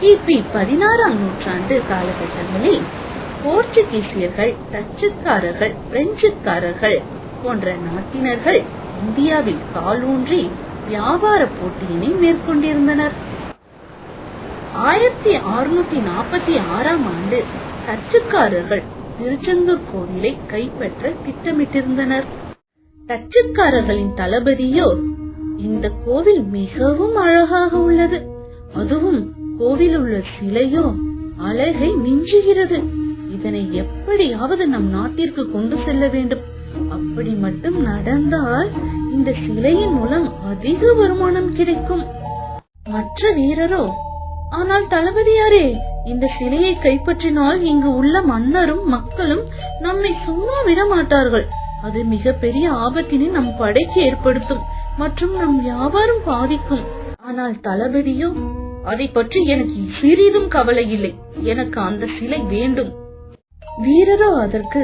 கிபி பதினாறாம் நூற்றாண்டு காலகட்டங்களில் போர்ச்சுகீசியர்கள் டச்சுக்காரர்கள் பிரெஞ்சுக்காரர்கள் போன்ற நாட்டினர்கள் இந்தியாவில் காலூன்றி வியாபார போட்டியினை மேற்கொண்டிருந்தனர். ஆயிரத்தி அறுநூத்தி நாற்பத்தி ஆறாம் ஆண்டு டச்சுக்காரர்கள் திருச்செந்தூர் கோவிலை கைப்பற்ற திட்டமிட்டிருந்தனர். டச்சுக்காரர்களின் தளபதியோ இந்த கோவில் மிகவும் அழகாக உள்ளது. அதுவும் கோவில் உள்ள சிலையோ அழகை மிஞ்சுகிறது. இதனை எப்படியாவது நம் நாட்டிற்கு கொண்டு செல்ல வேண்டும். அப்படி மட்டும் நடந்தால் இந்த சிலையின் மூலம் அதிக வருமானம் கிடைக்கும். மற்ற வீரரோ ஆனால் தளபதியாரே இந்த சிலையை கைப்பற்றினால் இங்கு உள்ள மன்னரும் மக்களும் நம்மை சும்மா விட மாட்டார்கள். அது மிகப்பெரிய ஆபத்தினை நம் படைக்கு ஏற்படுத்தும் மற்றும் நம் வியாபாரம் பாதிக்கும். ஆனால் தளபதியோ அதை பற்றி எனக்கு சிறிதும் கவலை இல்லை எனக்கு அந்த சிலை வேண்டும். வீரரோ அதற்கு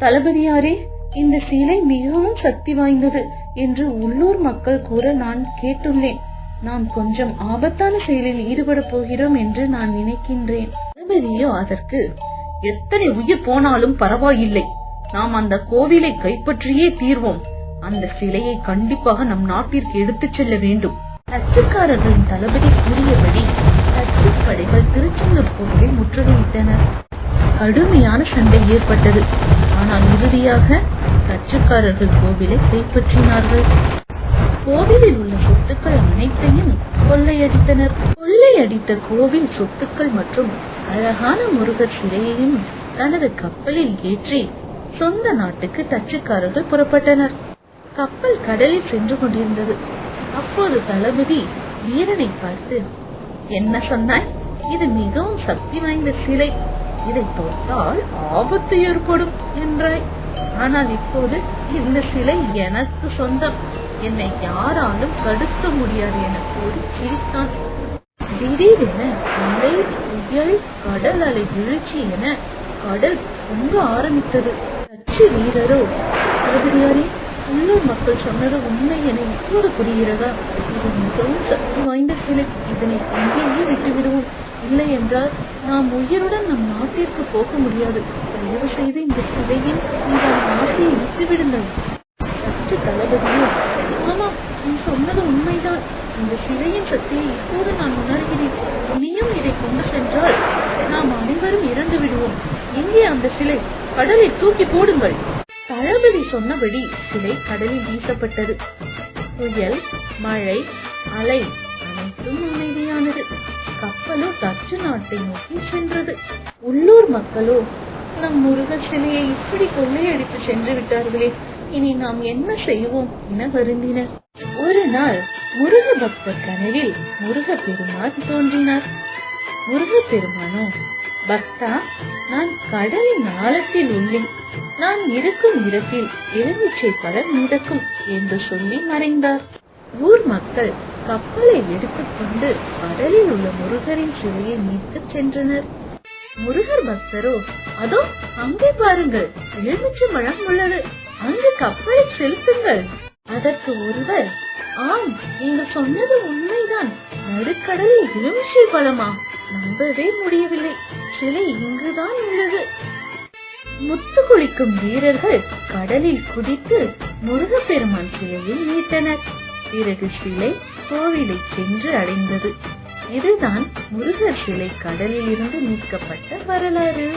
தளபதியாரே இந்த சிலை மிகவும் சக்தி வாய்ந்தது என்று உள்ளூர் மக்கள் கூற நான் கேட்டுள்ளேன். நாம் கொஞ்சம் ஆபத்தான செயலில் ஈடுபட போகிறோம் என்று நான் நினைக்கின்றேன். தளபதியோ அதற்கு எத்தனை உயிர் போனாலும் பரவாயில்லை. நாம் அந்த கோவிலை கைப்பற்றியே தீர்வோம். அந்த சிலையை கண்டிப்பாக நம் நாட்டிற்கு எடுத்துச் செல்ல வேண்டும். டச்சுக்காரர்களின் தளபதி கூறியபடி டச்சு படைகள் திருச்செந்தூர் கோவிலை முற்றுகையிட்டனர் கடுமையான சண்டை ஏற்பட்டது. ஆனால் இறுதியாக டச்சுக்காரர்கள் கோவிலை கைப்பற்றினார்கள். கோவிலில் உள்ள சொத்துக்கள் அனைத்தையும் கொள்ளையடித்தனர். கொள்ளையடித்த கோவில் சொத்துக்கள் மற்றும் அழகான முருகர் சிலையையும் தனது கப்பலில் ஏற்றி சொந்த நாட்டுக்கு டச்சுக்காரர்கள் புறப்பட்டனர். கப்பல் கடலில் சென்று கொண்டிருந்தது. அப்போது தளபதி வீரனை பார்த்து என்ன சொன்னாய்? இது மிகவும் சக்தி வாய்ந்த சிலை. இதை தொட்டால் ஆபத்து ஏற்படும் என்றாய். ஆனால் இப்போது இந்த சிலை எனக்கு சொந்தம். என்னை யாராலும் தடுக்க முடியாது என கூறி சிரித்தான். திடீரென மலை புயல் கடல் அலை வீழ்ச்சி என கடல் பொங்க ஆரம்பித்தது. கட்சி வீரரோ தளபதியாரே உள்ளூர் மக்கள் சொன்னது உண்மை என இப்போது புரிகிறதா? இது மிகவும் சக்தி வாய்ந்த சிலை. இதனை அங்கேயே விட்டுவிடுவோம். இல்லை என்றால் நாம் உயிருடன் நம் நாட்டிற்கு போக முடியாது. தயவு செய்து இந்த சிலையின் இந்த நாட்டை விட்டுவிடுங்கள். சற்று தளபதியும் ஆமாம் நீ சொன்னது உண்மைதான். இந்த சிலையின் சக்தியை இப்போது நான் உணர்கிறேன். நீயும் இதை கொண்டு சென்றால் நாம் அனைவரும் இறந்து விடுவோம் எங்கே அந்த சிலை கடலில் தூக்கி போடுங்கள். தளபதி சொன்னபடி சிலை கடலில் வீசப்பட்டது. புயல் மழை அலை அனைத்தும் அமைதியானது. கப்பலோ டச்சு நாட்டை நோக்கி சென்றது. உள்ளூர் மக்களோ நம் முருக சிலையை இப்படி கொள்ளையடித்து சென்று விட்டார்களே. இனி நாம் என்ன செய்வோம் என வருந்தினர். ஒரு நாள் முருக பக்தர் கனவில் முருக பெருமான் தோன்றினார். முருக பெருமானோ பக்தா நான் கடலின் ஆழத்தில் உள்ளேன். நான் இருக்கும் இடத்தில் எலுமிச்சை பலன் மிதக்கும் என்று சொல்லி மறைந்தார். ஊர் மக்கள் கப்பலை எடுத்துக்கொண்டு கடலில் உள்ள முருகரின் சிலையை மீட்கச் சென்றனர். முருகர் பக்தரோ அதோ அங்கே பாருங்கள் எலுமிச்சை பழம் உள்ளது. அங்கு கப்பலை செலுத்துங்கள். அதற்கு ஒருவர் ஆம் நீங்கள் சொன்னது உண்மைதான். நடுக்கடலில் எலுமிச்சை பழமா? நம்பவே முடியவில்லை. சிலை இங்குதான் உள்ளது. முத்து குளிக்கும் வீரர்கள் கடலில் குதித்து முருகப்பெருமான் சிலையில் மீட்டனர் பிறகு சிலை கோவிலை சென்று அடைந்தது. இதுதான் முருகர் சிலை கடலில் இருந்து மீட்கப்பட்ட வரலாறு.